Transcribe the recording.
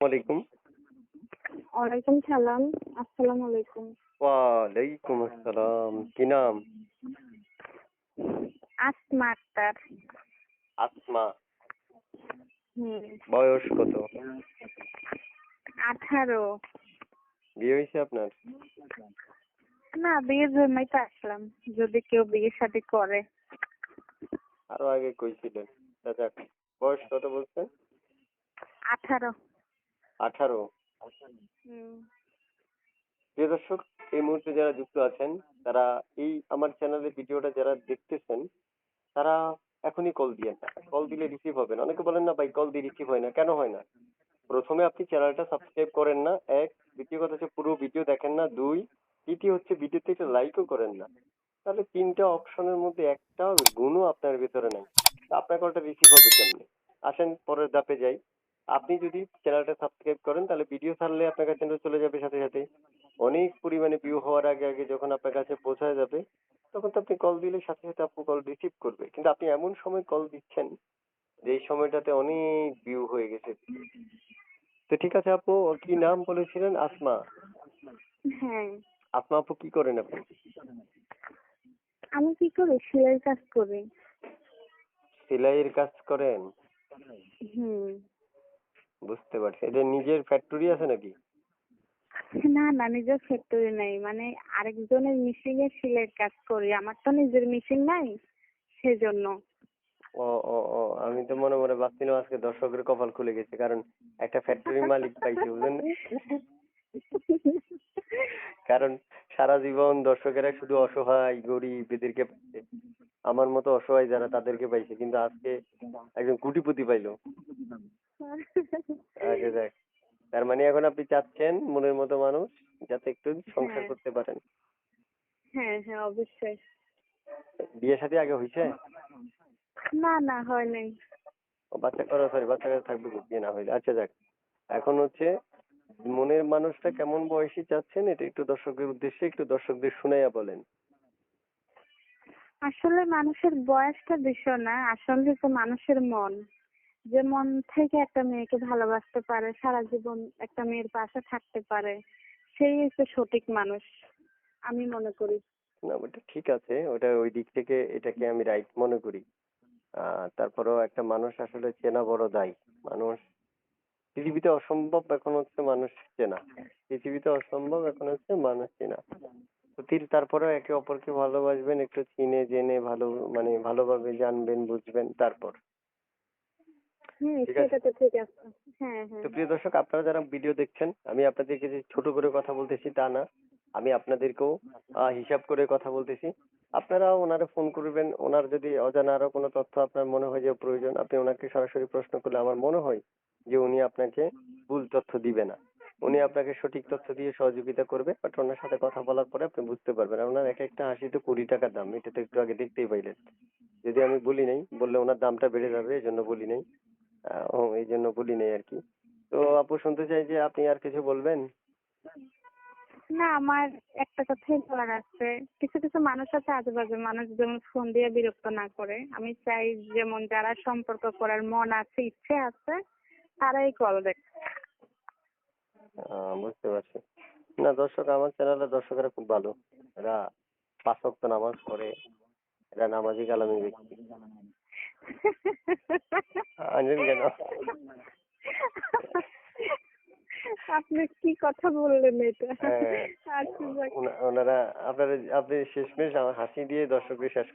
ওয়ালাইকুম ওয়ালাইকুম সালাম আসসালামু আলাইকুম। ওয়ালাইকুম আসসালাম কি নাম? আসমা আক্তার। আসমা। বয়স কত? আঠারো। বিয়ে হয়েছে আপনার? না বিয়ের জন্যই তো আসলাম যদি কেউ বিয়ে শাদী করে। আরও আগে কইছিলেন বয়স কত বলছেন? আঠারো। আঠারো। প্রিয় দর্শক এই মুহূর্তে যারা যুক্ত আছেন তারা এই আমার চ্যানেলে ভিডিওটা যারা দেখতেছেন তারা এখনই কল দিয়েন না কল দিলে রিসিভ হবে না অনেকে বলেন না ভাই কল দিয়ে রিসিভ হয় না। কেন হয় না? প্রথমে আপনি চ্যানেলটা সাবস্ক্রাইব করেন না। এক দ্বিতীয় কথা হচ্ছে পুরো ভিডিও দেখেন না। দুই তৃতীয় হচ্ছে ভিডিওতে একটা লাইকও করেন না। তাহলে তিনটা অপশনের মধ্যে একটা গুণও আপনার ভিতরে নাই। আপনার কলটা রিসিভ হবে কেমনে? আসেন পরের ধাপে যাই। আপনি যদি চ্যানেলটা সাবস্ক্রাইব করেন তাহলে ভিডিও ছাড়লে আপনার কাছে চলে যাবে সাথে সাথে। অনেক পরিমাণে ভিউ হওয়ার আগে আগে যখন আপনার কাছে পৌঁছায় যাবে তখন তো আপনি কল দিলে সাথে সাথে আপনি কল রিসিভ করবে। কিন্তু আপনি এমন সময় কল দিচ্ছেন যে এই সময়টাতে অনেক ভিউ হয়ে গেছে। তো ঠিক আছে আপু কি নাম বলেছিলেন? আসমা। হ্যাঁ। আসমা আপু কি করেন আপনি? আমি কি করি? সেলাই কাজ করি। সেলাইয়ের কাজ করেন? হুম। বুঝতে পারছি। এটা নিজের ফ্যাক্টরি আছে নাকি? না না নিজের ফ্যাক্টরি নাই। মানে আরেকজনের মেশিন এর সেলাইয়ের কাজ করি। আমার তো নিজের মেশিন নাই সেজন্য। ও ও ও আমি তো মনে মনে ভাবছিলাম আজকে দর্শকের কপাল খুলে গেছে কারণ একটা ফ্যাক্টরির মালিক পাইছে বুঝলেন? কারণ সারা জীবন দর্শকেরা শুধু অসহায় গরিব এদেরকে পাইছে। আমার মতো অসহায় যারা তাদেরকে পাইছে কিন্তু আজকে একজন কোটিপতি পাইলো। আচ্ছা দেখ। তার মানে এখন আপনি চাচ্ছেন মনের মতো মানুষ যাতে একটু সংসার হ্যাঁ। করতে পারেন। হ্যাঁ হ্যাঁ অবশ্যই। বিয়ে শাদী আগে হয়েছে না না হয় নাই। ও বাচ্চা করো সরি বাচ্চা কাচ্চা থাকবে কি? বিয়ে না হইলে। আচ্ছা যাক এখন হচ্ছে মনের মানুষটা কেমন বয়সী চাচ্ছেন? এটা একটু দর্শকের উদ্দেশ্যে একটু দর্শকদের শুনাইয়া বলেন। আসলে মানুষের বয়সটা বিষয় না আসলে তো মানুষের মন। যে মন থেকে একটা মেয়েকে ভালোবাসতে পারে, সারা জীবন একটা মেয়ের পাশে থাকতে পারে, সেই হচ্ছে সঠিক মানুষ, আমি মনে করি। না, ওটা ঠিক আছে, ওটা ওই দিক থেকে এটাকে আমি রাইট মনে করি। তারপরেও একটা মানুষ আসলে চেনা বড় দায়। মানুষ, পৃথিবীতে অসম্ভব এখন হচ্ছে মানুষ চেনা। পৃথিবীতে অসম্ভব এখন হচ্ছে মানুষ চেনা। তো তির তারপরেও একে অপরকে ভালোবাসবেন, একটু চিনে, জেনে, ভালো মানে ভালোভাবে জানবেন, বুঝবেন, তারপর। ঠিক আছে। সেটা তো ঠিক আছে। হ্যাঁ হ্যাঁ তো প্রিয় দর্শক আপনারা যারা ভিডিও দেখছেন আমি আপনাদেরকে যে ছোট করে কথা বলতেছি তা না আমি আপনাদেরকেও হিসাব করে কথা বলতেছি। আপনারা ওনারে ফোন করবেন ওনার যদি অজানা আরও কোনো তথ্য আপনার মনে হয় যে প্রয়োজন আপনি ওনাকে সরাসরি প্রশ্ন করলে আমার মনে হয় যে উনি আপনাকে ভুল তথ্য দিবে না। উনি আপনাকে সঠিক তথ্য দিয়ে সহযোগিতা করবে বাট ওনার সাথে কথা বলার পরে আপনি বুঝতে পারবেন। ওনার এক একটা হাসি তো কুড়ি টাকা দাম এটা তো একটু আগে দেখতেই পাইলেন। যদি আমি বলি নাই বললে ওনার দামটা বেড়ে যাবে এই জন্য বলি নাই। ও এই জন্য বলি নাই আর কি। তো আপু শুনতে চাই যে আপনি আর কিছু বলবেন? না আমার একটা কথাই বলার আছে। কিছু কিছু মানুষ আছে আজেবাজে মানুষ যেমন ফোন দিয়ে বিরক্ত না করে। আমি চাই যেমন যারা সম্পর্ক করার মন আছে ইচ্ছে আছে তারাই কল দেখ বুঝতে পারছি। না দর্শক আমার চ্যানেলের দর্শকেরা খুব ভালো। এরা পাঁচ ওয়াক্ত নামাজ পড়ে। এরা নামাজি কালামি ব্যক্তি। কেন আপনি কি কথা বললেন এটা হ্যাঁ। আচ্ছা ওনারা আপনারা আপনি শেষমেশ আমার হাসি দিয়ে দর্শকদের শেষ